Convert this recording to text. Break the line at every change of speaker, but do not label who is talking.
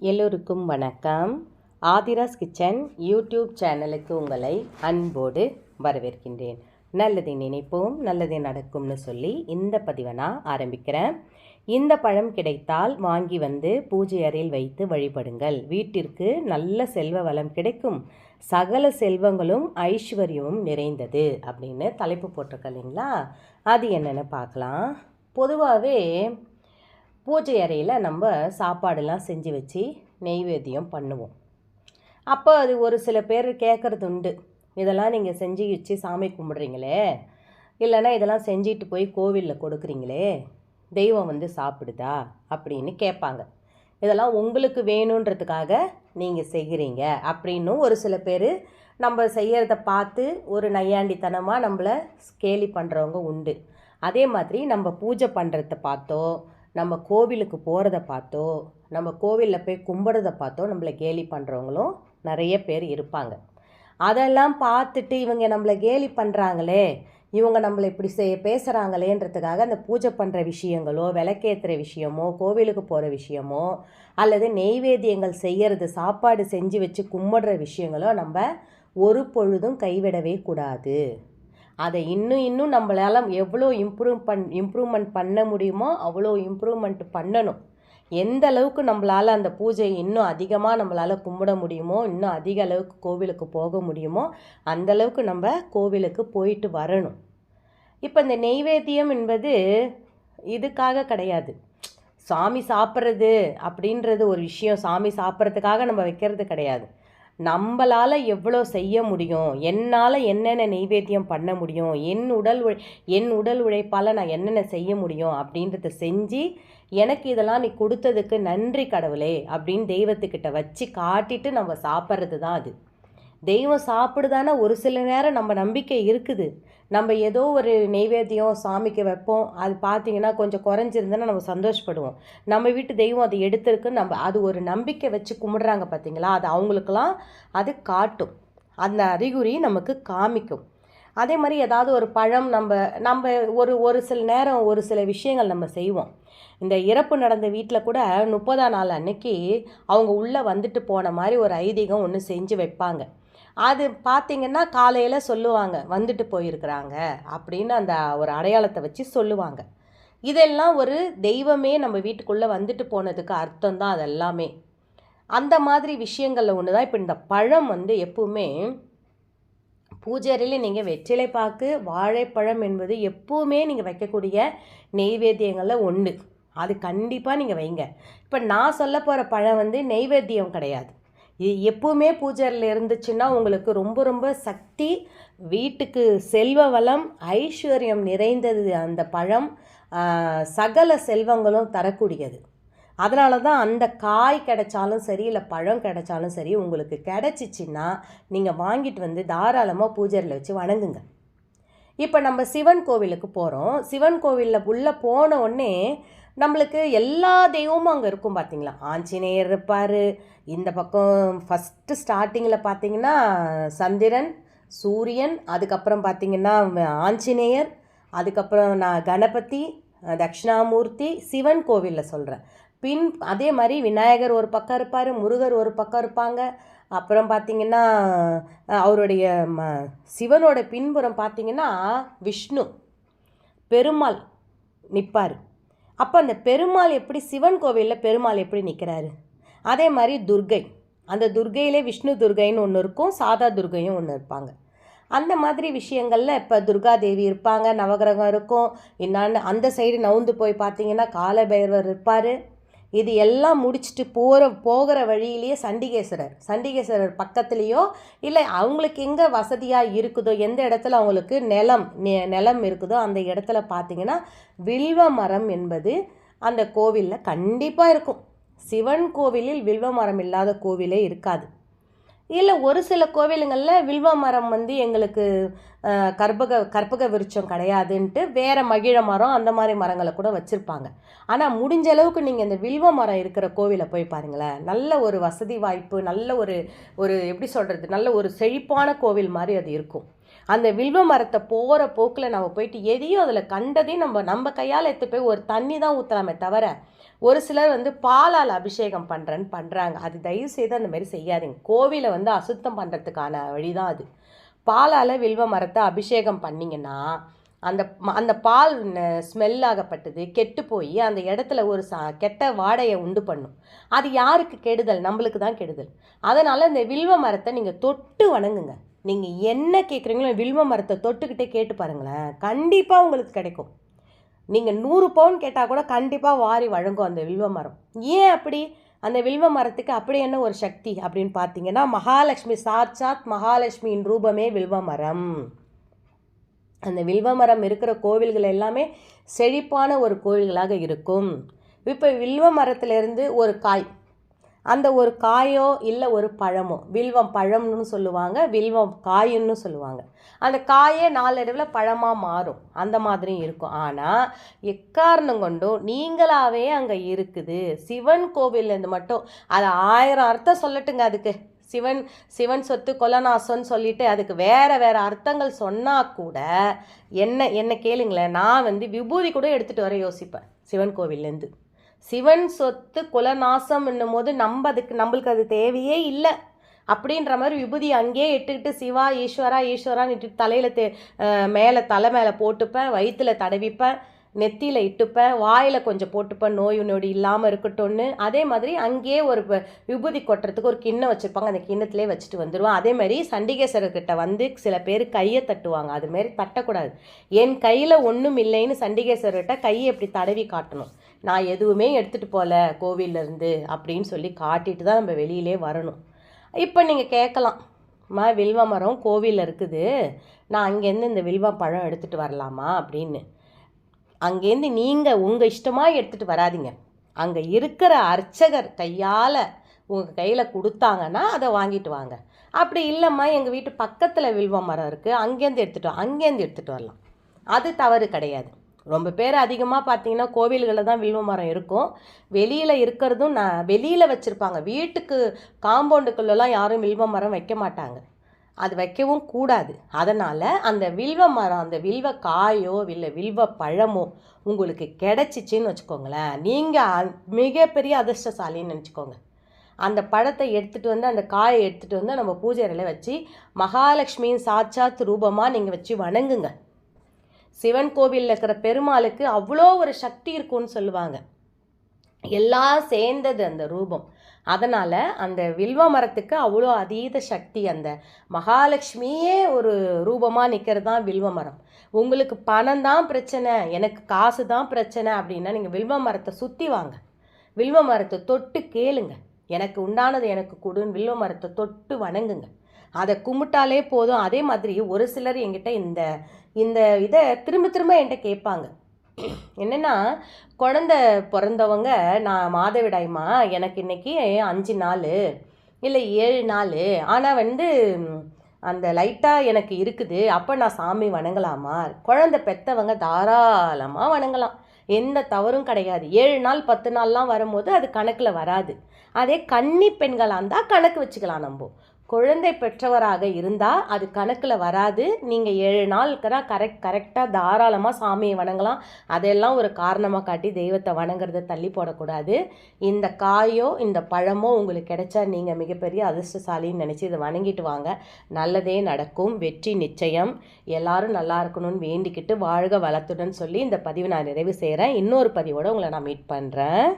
எல்லோருக்கும் வணக்கம். Aadhira's kitchen YouTube சேனலுக்கு உங்களை அன்போடு வரவேற்கின்றேன். நல்லதை நினைப்போம் நல்லதே நடக்கும்னு சொல்லி இந்த பதிவை நான் ஆரம்பிக்கிறேன். இந்த பழம் கிடைத்தால் வாங்கி வந்து பூஜை அறையில் வைத்து வழிபடுங்கள். வீட்டிற்கு நல்ல செல்வ வளம் கிடைக்கும். சகல செல்வங்களும் ஐஸ்வர்யமும் நிறைந்தது அப்படின்னு தலைப்பு போட்டிருக்க இல்லைங்களா? அது என்னென்னு பார்க்கலாம். பொதுவாகவே பூஜை அறையில் நம்ம சாப்பாடெல்லாம் செஞ்சு வச்சு நெய்வேத்தியம் பண்ணுவோம். அப்போ அது ஒரு சில பேர் கேட்குறது உண்டு. இதெல்லாம் நீங்கள் செஞ்சு வச்சு சாமி கும்பிட்றீங்களே? இல்லைன்னா இதெல்லாம் செஞ்சுட்டு போய் கோவிலில் கொடுக்குறீங்களே? தெய்வம் வந்து சாப்பிடுதா? அப்படின்னு கேட்பாங்க. இதெல்லாம் உங்களுக்கு வேணுன்றதுக்காக நீங்கள் செய்கிறீங்க அப்படின்னும் ஒரு சில பேர் நம்ம செய்கிறத பார்த்து ஒரு நையாண்டித்தனமாக நம்மளை கேலி பண்ணுறவங்க உண்டு. அதே மாதிரி நம்ம பூஜை பண்ணுறத பார்த்தோ நம்ம கோவிலுக்கு போகிறத பார்த்தோ நம்ம கோவிலில் போய் கும்பிட்றத பார்த்தோ நம்மளை கேலி பண்ணுறவங்களும் நிறைய பேர் இருப்பாங்க. அதெல்லாம் பார்த்துட்டு இவங்க நம்மளை கேலி பண்ணுறாங்களே இவங்க நம்மளை இப்படி செய் பேசுகிறாங்களேன்றதுக்காக அந்த பூஜை பண்ணுற விஷயங்களோ விளக்கேற்றுற விஷயமோ கோவிலுக்கு போகிற விஷயமோ அல்லது நெய்வேத்தியங்கள் செய்கிறது சாப்பாடு செஞ்சு வச்சு கும்பிடுற விஷயங்களோ நம்ம ஒரு பொழுதும் கைவிடவே கூடாது. அதை இன்னும் இன்னும் நம்மளால் எவ்வளோ இம்ப்ரூவ் பண் இம்ப்ரூவ்மெண்ட் பண்ண முடியுமோ அவ்வளோ இம்ப்ரூவ்மெண்ட் பண்ணணும். எந்த அளவுக்கு நம்மளால் அந்த பூஜையை இன்னும் அதிகமாக நம்மளால் கும்பிட முடியுமோ இன்னும் அதிக அளவுக்கு கோவிலுக்கு போக முடியுமோ அந்த அளவுக்கு நம்ம கோவிலுக்கு போயிட்டு வரணும். இப்போ இந்த நெய்வேத்தியம் என்பது இதுக்காக கிடையாது. சாமி சாப்பிட்றது அப்படின்றது ஒரு விஷயம். சாமி சாப்பிட்றதுக்காக நம்ம வைக்கிறது கிடையாது. நம்மளால் எவ்வளோ செய்ய முடியும்? என்னால் என்னென்ன நெய்வேத்தியம் பண்ண முடியும்? என் உடல் உழை என் உடல் உழைப்பால் நான் என்னென்ன செய்ய முடியும்? அப்படின்றத செஞ்சு எனக்கு இதெல்லாம் நீ கொடுத்ததுக்கு நன்றி கடவுளே அப்படின்னு தெய்வத்துக்கிட்ட வச்சு காட்டிட்டு நம்ம சாப்பிட்றது தான் அது. தெய்வம் சாப்பிடுதானா? ஒரு சில நேரம் நம்ம நம்பிக்கை இருக்குது. நம்ம ஏதோ ஒரு நெய்வேத்தியம் சாமிக்கு வைப்போம். அது பார்த்தீங்கன்னா கொஞ்சம் குறைஞ்சிருந்தேன்னா நம்ம சந்தோஷப்படுவோம். நம்ம வீட்டு தெய்வம் அதை எடுத்திருக்கு நம்ம அது ஒரு நம்பிக்கை வச்சு கும்பிடுறாங்க பார்த்தீங்களா அது அவங்களுக்கெல்லாம் அது காட்டும். அந்த அறிகுறி நமக்கு காமிக்கும். அதே மாதிரி ஏதாவது ஒரு பழம் நம்ம நம்ம ஒரு ஒரு சில நேரம் ஒரு சில விஷயங்கள் நம்ம செய்வோம். இந்த இறப்பு நடந்த வீட்டில் கூட முப்பதாம் நாள் அன்னைக்கு அவங்க உள்ளே வந்துட்டு போன மாதிரி ஒரு ஐதீகம் ஒன்று செஞ்சு வைப்பாங்க. அது பார்த்திங்கன்னா காலையில் சொல்லுவாங்க வந்துட்டு போயிருக்கிறாங்க அப்படின்னு அந்த ஒரு அடையாளத்தை வச்சு சொல்லுவாங்க. இதெல்லாம் ஒரு தெய்வமே நம்ம வீட்டுக்குள்ளே வந்துட்டு போனதுக்கு அர்த்தம் தான் அதெல்லாமே. அந்த மாதிரி விஷயங்களில் ஒன்று தான் இப்போ இந்த பழம் வந்து எப்பவுமே பூஜையில் நீங்கள் வெற்றிலை பாக்கு வாழைப்பழம் என்பது எப்பவுமே நீங்கள் வைக்கக்கூடிய நெய்வேத்தியங்களில் ஒன்று அது கண்டிப்பாக நீங்கள் வைங்க. இப்போ நான் சொல்ல போகிற பழம் வந்து நெய்வேத்தியம் கிடையாது. இது எப்பவுமே பூஜையில் இருந்துச்சுன்னா உங்களுக்கு ரொம்ப ரொம்ப சக்தி வீட்டுக்கு செல்வ வளம் ஐஸ்வர்யம் நிறைந்தது அந்த பழம் சகல செல்வங்களும் தரக்கூடியது. அதனால தான் அந்த காய் கிடைச்சாலும் சரி இல்லை பழம் கிடைச்சாலும் சரி உங்களுக்கு கிடைச்சிச்சின்னா நீங்கள் வாங்கிட்டு வந்து தாராளமாக பூஜையில் வச்சு வணங்குங்க. இப்போ நம்ம சிவன் கோவிலுக்கு போகிறோம் சிவன் கோவிலில் உள்ளே போன உடனே நம்மளுக்கு எல்லா தெய்வமும் அங்கே இருக்கும் பார்த்தீங்களா ஆஞ்சநேயர் இருப்பார். இந்த பக்கம் ஃபஸ்ட்டு ஸ்டார்டிங்கில் பார்த்தீங்கன்னா சந்திரன் சூரியன் அதுக்கப்புறம் பார்த்தீங்கன்னா ஆஞ்சநேயர் அதுக்கப்புறம் நான் கணபதி தட்சிணாமூர்த்தி சிவன் கோவிலில் சொல்கிறேன் பின் அதே மாதிரி விநாயகர் ஒரு பக்கம் இருப்பார் முருகர் ஒரு பக்கம் இருப்பாங்க. அப்புறம் பார்த்திங்கன்னா அவருடைய ம சிவனோட பின்புறம் பார்த்திங்கன்னா விஷ்ணு பெருமாள் நிற்பார் அப்போ அந்த பெருமாள் எப்படி சிவன் கோவிலில் பெருமாள் எப்படி நிற்கிறாரு அதே மாதிரி துர்கை. அந்த துர்கையிலே விஷ்ணு துர்கைன்னு ஒன்று இருக்கும் சாதா துர்கையும் ஒன்று இருப்பாங்க. அந்த மாதிரி விஷயங்களில் இப்போ துர்காதேவி இருப்பாங்க நவகிரகம் இருக்கும். என்னான்னு அந்த சைடு நவுந்து போய் பார்த்தீங்கன்னா காலபைரவர் இருப்பார். இது எல்லாம் முடிச்சுட்டு போகிற போகிற வழியிலேயே சண்டிகேஸ்வரர் சண்டிகேஸ்வரர் பக்கத்துலேயோ இல்லை அவங்களுக்கு எங்கே வசதியாக இருக்குதோ எந்த இடத்துல அவங்களுக்கு நிலம் நிலம் இருக்குதோ அந்த இடத்துல பார்த்தீங்கன்னா வில்வ மரம் என்பது அந்த கோவிலில் கண்டிப்பாக இருக்கும். சிவன் கோவிலில் வில்வ மரம் இல்லாத கோவிலே இருக்காது. இல்லை ஒரு சில கோவிலுங்களில் வில்வ மரம் வந்து எங்களுக்கு கற்பக கற்பக விருட்சம் கிடையாதுன்ட்டு வேறு மகிழ மரம் அந்த மாதிரி மரங்களை கூட வச்சுருப்பாங்க. ஆனால் முடிஞ்ச அளவுக்கு நீங்கள் இந்த வில்வ மரம் இருக்கிற கோவிலை போய் பாருங்களேன். நல்ல ஒரு வசதி வாய்ப்பு நல்ல ஒரு ஒரு எப்படி சொல்கிறது நல்ல ஒரு செழிப்பான கோவில் மாதிரி அது இருக்கும். அந்த வில்வ மரத்தை போகிற போக்கில் நம்ம போயிட்டு எதையும் அதில் கண்டதையும் நம்ம நம்ம கையால் எடுத்து போய் ஒரு தண்ணி தான் ஊற்றலாமே தவிர ஒரு சிலர் வந்து பாலால் அபிஷேகம் பண்ணுறேன்னு பண்ணுறாங்க அது தயவு செய்து அந்த மாதிரி செய்யாதீங்க. கோவிலை வந்து அசுத்தம் பண்ணுறதுக்கான வழி தான் அது. பாலால் வில்வ மரத்தை அபிஷேகம் பண்ணிங்கன்னா அந்த அந்த பால் ஸ்மெல் ஆகப்பட்டது கெட்டு போய் அந்த இடத்துல ஒரு சா கெட்ட வாடையை உண்டு பண்ணும். அது யாருக்கு கெடுதல்? நம்மளுக்கு தான் கெடுதல். அதனால் இந்த வில்வ மரத்தை நீங்கள் தொட்டு வணங்குங்க. நீங்கள் என்ன கேட்குறீங்களோ வில்வ மரத்தை தொட்டுக்கிட்டே கேட்டு பாருங்களேன். கண்டிப்பாக உங்களுக்கு கிடைக்கும். நீங்கள் நூறு பவுன் கேட்டால் கூட கண்டிப்பாக வாரி வழங்கும் அந்த வில்வ மரம். ஏன் அப்படி? அந்த வில்வ மரத்துக்கு அப்படி என்ன ஒரு சக்தி அப்படின்னு பார்த்தீங்கன்னா மகாலட்சுமி சாட்சாத் மகாலட்சுமியின் ரூபமே வில்வ மரம். அந்த வில்வ மரம் இருக்கிற கோவில்கள் எல்லாமே செழிப்பான ஒரு கோவில்களாக இருக்கும். இப்போ வில்வ மரத்துலேருந்து ஒரு காய் அந்த ஒரு காயோ இல்லை ஒரு பழமோ வில்வம் பழம்னு சொல்லுவாங்க வில்வம் காயுன்னு சொல்லுவாங்க. அந்த காயே நாளடைவில் பழமாக மாறும். அந்த மாதிரியும் இருக்கும். ஆனால் எக்காரணம் கொண்டும் நீங்களாகவே அங்கே இருக்குது. சிவன் கோவில்லேருந்து மட்டும் அதை ஆயிரம் அர்த்தம் சொல்லட்டுங்க அதுக்கு. சிவன் சிவன் சொத்து கொலநாசம்னு சொல்லிட்டு அதுக்கு வேறு வேறு அர்த்தங்கள் சொன்னால் கூட என்ன என்ன கேளுங்களேன். நான் வந்து விபூதி கூட எடுத்துகிட்டு வர யோசிப்பேன் சிவன் கோவில்லேருந்து சிவன் சொத்து குலநாசம் என்னும் போது நம்ம அதுக்கு நம்மளுக்கு அது தேவையே இல்லை. அப்படின்ற மாதிரி விபூதி அங்கேயே இட்டுக்கிட்டு சிவா ஈஸ்வரா ஈஸ்வரான்னு இட்டு தலையில் தே மேலே தலை மேலே போட்டுப்பேன் வயிற்றில் தடவிப்பேன். நெத்தியில் இட்டுப்பேன் வாயில் கொஞ்சம் போட்டுப்பேன் நோய் நொடி இல்லாமல் இருக்கட்டும்னு. அதே மாதிரி அங்கேயே ஒரு விபூதி கொட்டுறதுக்கு ஒரு கிண்ணம் வச்சுருப்பாங்க. அந்த கிண்ணத்திலே வச்சுட்டு வந்துடுவோம் அதே மாதிரி சண்டிகேஸ்வரர்கிட்ட வந்து சில பேர் கையை தட்டுவாங்க. அதுமாரி தட்டக்கூடாது. என் கையில் ஒன்றும் இல்லைன்னு சண்டிகேஸ்வரர்கிட்ட கையை எப்படி தடவி காட்டணும். நான் எதுவுமே எடுத்துகிட்டு போகல கோவிலேருந்து அப்படின்னு சொல்லி காட்டிட்டு தான் நம்ம வெளியிலே வரணும். இப்போ நீங்கள் கேட்கலாம். மா வில்வ மரம் கோவிலில் இருக்குது. நான் அங்கேருந்து இந்த வில்வ பழம் எடுத்துகிட்டு வரலாமா அப்படின்னு. அங்கேருந்து நீங்கள் உங்கள் இஷ்டமாக எடுத்துகிட்டு வராதிங்க. அங்கே இருக்கிற அர்ச்சகர் கையால் உங்கள் கையில் கொடுத்தாங்கன்னா அதை வாங்கிட்டு வாங்க. அப்படி இல்லைம்மா எங்கள் வீட்டு பக்கத்தில் வில்வ மரம் இருக்குது அங்கேருந்து எடுத்துகிட்டு அங்கேருந்து எடுத்துகிட்டு வரலாம். அது தவறு கிடையாது. ரொம்ப பேர் அதிகமாக பார்த்தீங்கன்னா கோவில்களில் தான் வில்வ மரம் இருக்கும். வெளியில் இருக்கிறதும் நான் வெளியில் வச்சுருப்பாங்க. வீட்டுக்கு காம்பவுண்டுக்குள்ளெல்லாம் யாரும் வில்வ மரம் வைக்க மாட்டாங்க. அது வைக்கவும் கூடாது. அதனால் அந்த வில்வ மரம் அந்த வில்வ காயோ இல்லை வில்வ பழமோ உங்களுக்கு கிடச்சிச்சின்னு வச்சுக்கோங்களேன். நீங்கள் மிகப்பெரிய அதிர்ஷ்டசாலின்னு நினச்சிக்கோங்க. அந்த பழத்தை எடுத்துகிட்டு வந்து அந்த காயை எடுத்துகிட்டு வந்து நம்ம பூஜை அறையில் வச்சு மகாலட்சுமியின் சாட்சாத் ரூபமாக நீங்கள் வச்சு வணங்குங்க. சிவன் கோவிலில் இருக்கிற பெருமாளுக்கு அவ்வளோ ஒரு சக்தி இருக்கும்னு சொல்லுவாங்க. எல்லாம் சேர்ந்தது அந்த ரூபம். அதனால் அந்த வில்வ மரத்துக்கு அவ்வளோ அதீத சக்தி அந்த மகாலட்சுமியே ஒரு ரூபமாக நிற்கிறது தான் வில்வ மரம். உங்களுக்கு பணம் தான் பிரச்சனை எனக்கு காசு தான் பிரச்சனை அப்படின்னா நீங்கள் வில்வ மரத்தை சுற்றி வாங்க. வில்வ மரத்தை தொட்டு கேளுங்க. எனக்கு உண்டானது எனக்கு கொடுன்னு வில்வ மரத்தை தொட்டு வணங்குங்க. அதை கும்பிட்டாலே போதும். அதே மாதிரி ஒரு சிலர் என்கிட்ட இந்த இந்த இதை திரும்ப திரும்ப என்கிட்ட கேட்பாங்க. என்னென்னா குழந்த பிறந்தவங்க நான் மாதவிடாய்மா எனக்கு இன்றைக்கி அஞ்சு நாள் இல்லை ஏழு நாள். ஆனால் வந்து அந்த லைட்டாக எனக்கு இருக்குது அப்போ நான் சாமி வணங்கலாமா? குழந்த பெற்றவங்க தாராளமாக வணங்கலாம். எந்த தவறும் கிடையாது. ஏழு நாள் பத்து நாள்லாம் வரும்போது அது கணக்கில் வராது. அதே கன்னி பெண்களாக இருந்தால் கணக்கு வச்சுக்கலாம் நம்ம. குழந்தை பெற்றவராக இருந்தால் அது கணக்கில் வராது. நீங்கள் ஏழு நாள் இருக்கிறா கரெக்ட் கரெக்டாக தாராளமாக சாமியை வணங்கலாம். அதெல்லாம் ஒரு காரணமாக காட்டி தெய்வத்தை வணங்குறத தள்ளி போடக்கூடாது. இந்த காயோ இந்த பழமோ உங்களுக்கு கிடைச்சா நீங்கள் மிகப்பெரிய அதிர்ஷ்டசாலின்னு நினச்சி இதை வணங்கிட்டு வாங்க. நல்லதே நடக்கும். வெற்றி நிச்சயம். எல்லாரும் நல்லா இருக்கணும்னு வேண்டிக்கிட்டு வாழ்க வளத்துடன் சொல்லி இந்த பதிவு நான் நிறைவு செய்கிறேன் இன்னொரு பதிவோடு உங்களை நான் மீட் பண்ணுறேன்